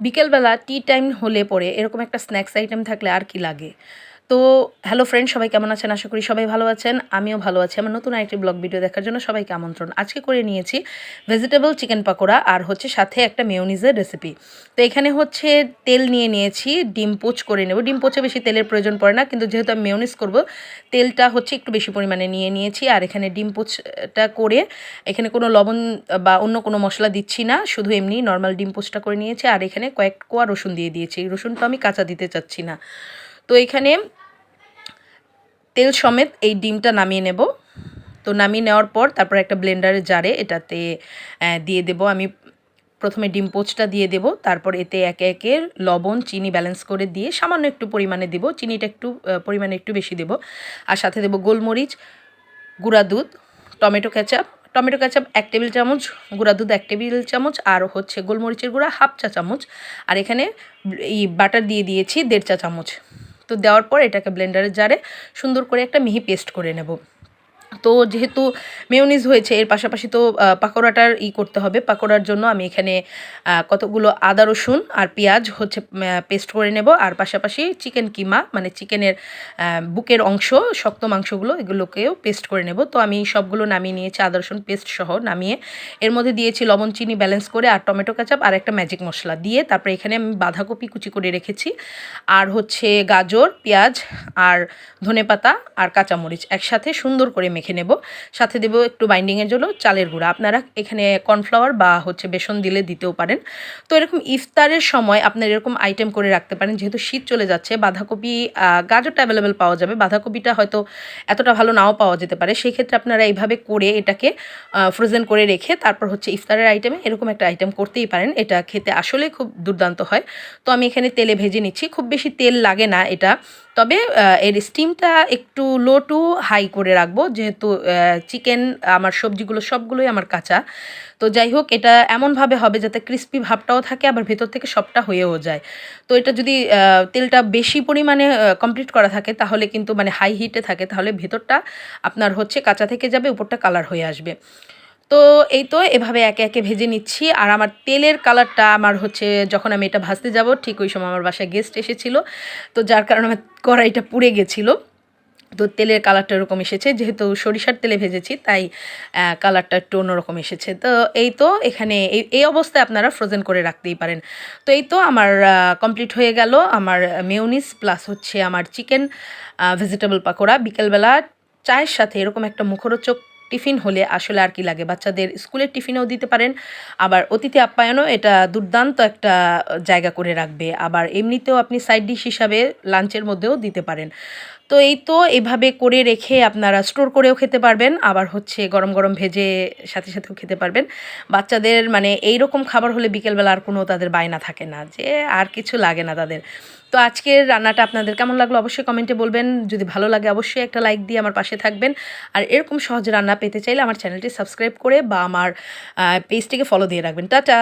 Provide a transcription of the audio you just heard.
বিকেলবেলা tea time হলে পরে এরকম একটা স্ন্যাক্স আইটেম থাকলে আর কি লাগে? তো হ্যালো ফ্রেন্ড সবাই কেমন আছেন? আশা করি সবাই ভালো আছেন, আমিও ভালো আছি। আমার নতুন আরেকটি ব্লগ ভিডিও দেখার জন্য সবাইকে আমন্ত্রণ। আজকে করে নিয়েছি ভেজিটেবল চিকেন পাকোড়া আর হচ্ছে সাথে একটা মেয়নিজের রেসিপি তো এখানে হচ্ছে তেল নিয়ে নিয়েছি, ডিম পোচ করে নেব। ডিম পোচে বেশি তেলের প্রয়োজন পড়ে না, কিন্তু যেহেতু আমি মেয়নিজ করব, তেলটা হচ্ছে একটু বেশি পরিমাণে নিয়ে নিয়েছি আর এখানে ডিম পোচটা করে এখানে কোনো লবণ বা অন্য কোনো মশলা দিচ্ছি না, শুধু এমনি নর্মাল ডিম পোচটা করে নিয়েছি। আর এখানে কয়েক কোয়া রসুন দিয়ে দিয়েছি। রসুনটা আমি কাঁচা দিতে চাচ্ছি না। তো এখানে তেল সমেত এই ডিমটা নামিয়ে নেব। তো নামিয়ে নেওয়ার পর তারপর একটা ব্লেন্ডারের জারে এটাতে দিয়ে দেব। আমি প্রথমে ডিম পোচটা দিয়ে দেব। তারপর এতে একে একে লবণ, চিনি ব্যালেন্স করে দিয়ে সামান্য একটু পরিমাণে দেব। চিনিটা একটু পরিমাণে একটু বেশি দেব। আর সাথে দেব গোলমরিচ, গুঁড়া দুধ, টমেটো ক্যাচাপ টমেটো ক্যাচাপ এক টেবিল চামচ, গুঁড়া দুধ এক টেবিল চামচ, আর হচ্ছে গোলমরিচের গুঁড়া হাফ চা চামচ। আর এখানে, এই বাটার দিয়ে দিয়েছি দেড় চা চামচ। তো দেওয়ার পর এটাকে ব্লেন্ডারের জারে সুন্দর করে একটা মিহি পেস্ট করে নেব। তো যেহেতু মেয়নিজ হয়েছে, এর পাশাপাশি তো পাকোড়াটার ই করতে হবে। পাকোড়ার জন্য আমি এখানে কতগুলো আদা, রসুন আর পেঁয়াজ হচ্ছে পেস্ট করে নেব। আর পাশাপাশি চিকেন কিমা মানে চিকেনের বুকের অংশ, শক্ত মাংসগুলো, এগুলোকেও পেস্ট করে নেব। তো আমি সবগুলো নামিয়ে নিয়েছি, আদা, রসুন পেস্ট সহ নামিয়ে। এর মধ্যে দিয়েছি লবণ, চিনি ব্যালেন্স করে আর টমেটো কাচাপ আর একটা ম্যাজিক মশলা দিয়ে তারপরে এখানে আমি বাঁধাকপি কুচি করে রেখেছি। আর হচ্ছে গাজর, পেঁয়াজ আর ধনে পাতা আর কাঁচামরিচ একসাথে সুন্দর করে মেখে নেব। সাথে দেবো একটু বাইন্ডিংয়ের জন্য চালের গুঁড়া। আপনারা এখানে কর্নফ্লাওয়ার বা হচ্ছে বেসন দিলে দিতেও পারেন। তো এরকম ইফতারের সময় আপনার এরকম আইটেম করে রাখতে পারেন। যেহেতু শীত চলে যাচ্ছে, বাঁধাকপি গাজরটা অ্যাভেলেবেল পাওয়া যাবে। বাঁধাকপিটা হয়তো এতটা ভালো নাও পাওয়া যেতে পারে। সেই ক্ষেত্রে আপনারা এইভাবে করে এটাকে ফ্রোজেন করে রেখে তারপর হচ্ছে ইফতারের আইটেমে এরকম একটা আইটেম করতেই পারেন। এটা খেতে আসলে খুব দুর্দান্ত হয়। তো আমি এখানে তেলে ভেজে নিচ্ছি। খুব বেশি তেল লাগে না এটা। তবে এর স্টিমটা একটু লো টু হাই করে রাখব, যেহেতু চিকেন আমার সবজিগুলো সবগুলোই আমার কাঁচা। তো যাই হোক, এটা এমনভাবে হবে যাতে ক্রিস্পি ভাবটাও থাকে, আবার ভেতর থেকে সবটা হয়েও যায়। তো এটা যদি তেলটা বেশি পরিমাণে কমপ্লিট করা থাকে, তাহলে কিন্তু মানে হাই হিটে থাকে, তাহলে ভেতরটা আপনার হচ্ছে কাঁচা থেকে যাবে, উপরটা কালার হয়ে আসবে। তো এই তো এভাবে একে একে ভেজে নিচ্ছি। আর আমার তেলের কালারটা আমার হচ্ছে যখন আমি এটা ভাজতে যাব, ঠিক ওই সময় আমার বাসায় গেস্ট এসেছিল। তো যার কারণে আমার কড়াইটা পুড়ে গেছিল। তো তেলের কালারটা এরকম এসেছে, যেহেতু সরিষার তেলে ভেজেছি, তাই কালারটা একটু অন্যরকম এসেছে। তো এই তো এখানে এই এই অবস্থায় আপনারা ফ্রোজেন করে রাখতেই পারেন। তো এই তো আমার কমপ্লিট হয়ে গেল আমার মেউনিস প্লাস হচ্ছে আমার চিকেন ভেজিটেবল পাকোড়া। বিকেলবেলা চায়ের সাথে এরকম একটা মুখরোচক টিফিন হলে আসলে আর কি লাগে। বাচ্চাদের স্কুলের টিফিনেও দিতে পারেন, আবার অতিথি আপ্যায়নও এটা দুর্দান্ত একটা জায়গা করে রাখবে। আবার এমনিতেও আপনি সাইড ডিশ হিসাবে লাঞ্চের মধ্যেও দিতে পারেন। তো এই তো এভাবে করে রেখে আপনারা স্টোর করেও খেতে পারবেন। আবার হচ্ছে গরম গরম ভেজে সাথে সাথেও খেতে পারবেন। বাচ্চাদের মানে এই রকম খাবার হলে বিকেলবেলা আর কোনো তাদের বায়না থাকে না যে আর কিছু লাগে না তাদের। তো আজকের রান্নাটা আপনাদের কেমন লাগল অবশ্যই কমেন্টে বলবেন। যদি ভালো লাগে অবশ্যই একটা লাইক দিয়ে আমার পাশে থাকবেন। আর এরকম সহজ রান্না পেতে চাইলে আমার চ্যানেলটি সাবস্ক্রাইব করে বা আমার পেজটিকে ফলো দিয়ে রাখবেন। টাটা!